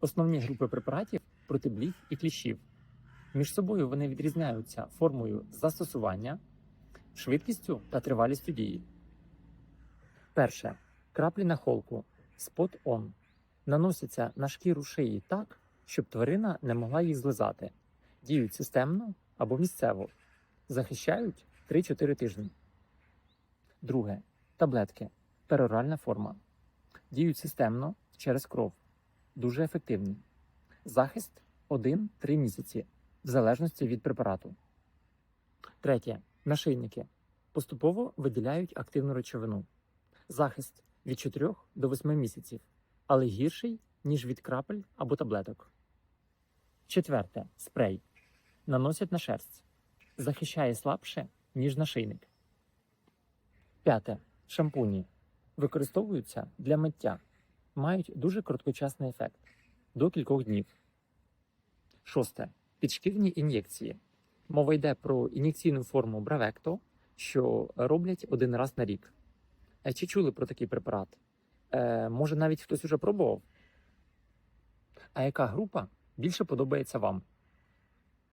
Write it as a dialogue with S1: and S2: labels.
S1: Основні групи препаратів проти бліг і кліщів. Між собою вони відрізняються формою застосування, швидкістю та тривалістю дії. Перше. Краплі на холку Spot On наносяться на шкіру шиї так, щоб тварина не могла їх злизати. Діють системно або місцево. Захищають 3-4 тижні. Друге. Таблетки. Пероральна форма. Діють системно через кров. Дуже ефективні. Захист 1-3 місяці, в залежності від препарату. Третє. Нашийники. Поступово виділяють активну речовину. Захист від 4 до 8 місяців, але гірший, ніж від крапель або таблеток. Четверте. Спрей. Наносять на шерсть. Захищає слабше, ніж нашийник. П'яте. Шампуні. Використовуються для миття. Мають дуже короткочасний ефект до кількох днів. Шосте. Підшкірні ін'єкції. Мова йде про ін'єкційну форму Бравекто, що роблять один раз на рік. Е, Чи чули про такий препарат? Е, може, навіть хтось уже пробував? А яка група більше подобається вам?